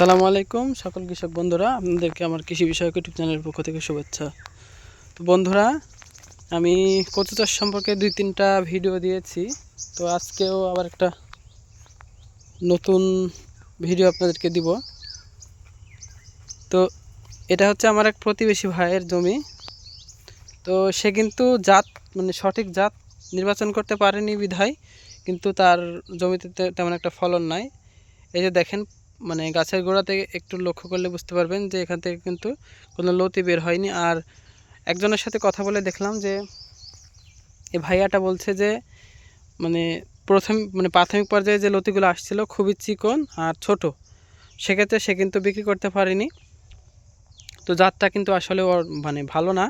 আসসালামু আলাইকুম সকল কৃষক বন্ধুরা, আপনাদেরকে আমার কৃষি বিষয়ক ইউটিউব চ্যানেলের পক্ষ থেকে শুভেচ্ছা। তো বন্ধুরা, আমি কচু চাষ সম্পর্কে দুই তিনটা ভিডিও দিয়েছি, তো আজকেও আবার একটা নতুন ভিডিও আপনাদেরকে দিব। তো এটা হচ্ছে আমার এক প্রতিবেশী ভাইয়ের জমি। তো সে কিন্তু জাত মানে সঠিক জাত নির্বাচন করতে পারেনি বিধায়, কিন্তু তার জমিতে তেমন একটা ফলন নাই। এই যে দেখেন মানে গাছের গোড়াতে একটু লক্ষ্য করলে বুঝতে পারবেন যে এখান থেকে কিন্তু কোনো লতি বের হয়নি। আর একজনের সাথে কথা বলে দেখলাম যে এ ভাইয়াটা বলছে যে মানে প্রথম মানে প্রাথমিক পর্যায়ে যে লতিগুলো আসছিল খুবই চিকন আর ছোট, সেক্ষেত্রে সে কিন্তু বিক্রি করতে পারেনি। তো জাতটা কিন্তু আসলে ওর মানে ভালো না।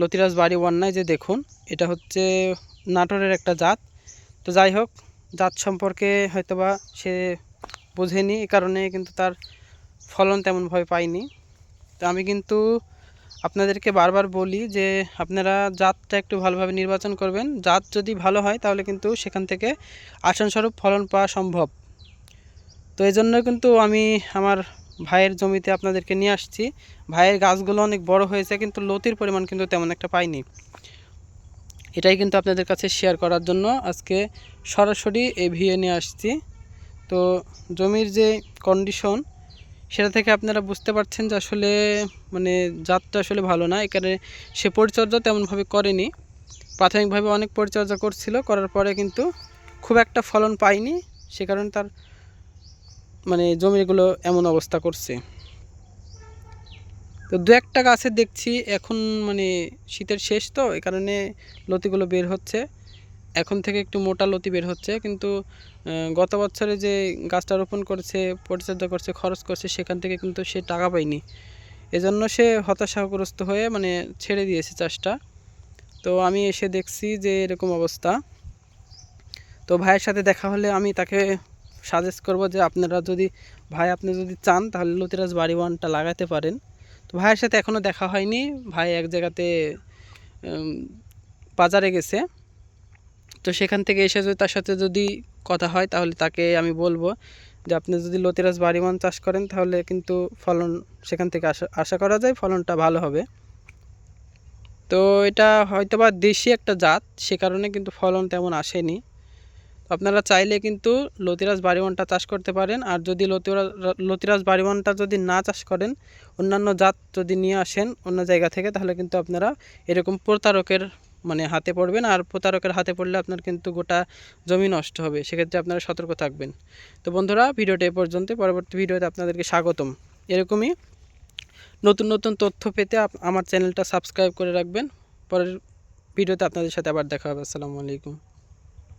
লতিরাজ বাড়ি ওয়ান্নায় যে দেখুন, এটা হচ্ছে নাটোরের একটা জাত। তো যাই হোক, জাত সম্পর্কে হয়তোবা সে বোঝেনি, এ কারণে কিন্তু তার ফলন তেমনভাবে পাইনি। তো আমি কিন্তু আপনাদেরকে বারবার বলি যে, আপনারা জাতটা একটু ভালোভাবে নির্বাচন করবেন। জাত যদি ভালো হয়, তাহলে কিন্তু সেখান থেকে আসনস্বরূপ ফলন পাওয়া সম্ভব। তো এই জন্য কিন্তু আমি আমার ভাইয়ের জমিতে আপনাদেরকে নিয়ে আসছি। ভাইয়ের গাছগুলো অনেক বড় হয়েছে, কিন্তু লতির পরিমাণ কিন্তু তেমন একটা পাইনি। এটাই কিন্তু আপনাদের কাছে শেয়ার করার জন্য। আজকে সরাসরি এই ভিয়ে নিয়ে আসছি। তো জমির যে কন্ডিশন সেটা থেকে আপনারা বুঝতে পারছেন যে আসলে মানে জাতটা আসলে ভালো না। এখানে সে পরিচর্যা তেমনভাবে করেনি। প্রাথমিকভাবে অনেক পরিচর্যা করছিল, করার পরে কিন্তু খুব একটা ফলন পায়নি। সে কারণে তার মানে জমিগুলো এমন অবস্থা করছে। তো দু একটা গাছে দেখছি, এখন মানে শীতের শেষ তো এই কারণে লতিগুলো বের হচ্ছে। এখন থেকে একটু মোটা লতি বের হচ্ছে, কিন্তু গত বছরে যে গাছটা রোপণ করেছে, পরিচর্যা করছে, খরচ করছে, সেখান থেকে কিন্তু সে টাকা পায়নি। এজন্য সে হতাশাগ্রস্ত হয়ে মানে ছেড়ে দিয়েছে চাষটা। তো আমি এসে দেখছি যে এরকম অবস্থা। তো ভাইয়ের সাথে দেখা হলে আমি তাকে সাজেস্ট করব যে আপনারা যদি, ভাই আপনি যদি চান, তাহলে লতিরাজ বাড়ি ওয়ানটা লাগাতে পারেন। তো ভাইয়ের সাথে এখনও দেখা হয়নি। ভাই এক জায়গাতে বাজারে গেছে। তো সেখান থেকে এসে যদি তার সাথে যদি কথা হয়, তাহলে তাকে আমি বলব যে আপনি যদি লতিরাজ বাড়িমান চাষ করেন, তাহলে কিন্তু ফলন সেখান থেকে আশা আশা করা যায় ফলনটা ভালো হবে। তো এটা হয়তো বা দেশি একটা জাত, সে কারণে কিন্তু ফলন তেমন আসেনি। আপনারা চাইলে কিন্তু লতিরাজ বাড়িওয়ানটা চাষ করতে পারেন, আর যদি লতিরাজ লতিরাজ বাড়িওয়ানটা যদি না চাষ করেন, অন্যান্য জাত যদি নিয়ে আসেন অন্য জায়গা থেকে, তাহলে কিন্তু আপনারা এরকম প্রতারকের মানে হাতে পড়বেন আর প্রতারকের হাতে পড়লে আপনার কিন্তু গোটা জমি নষ্ট হবে। সেক্ষেত্রে আপনারা সতর্ক থাকবেন। তো বন্ধুরা, ভিডিওটা এ পর্যন্ত। পরবর্তী ভিডিওতে আপনাদেরকে স্বাগতম। এরকমই নতুন নতুন তথ্য পেতে আমার চ্যানেলটা সাবস্ক্রাইব করে রাখবেন। পরের ভিডিওতে আপনাদের সাথে আবার দেখা হবে। আসসালামু আলাইকুম।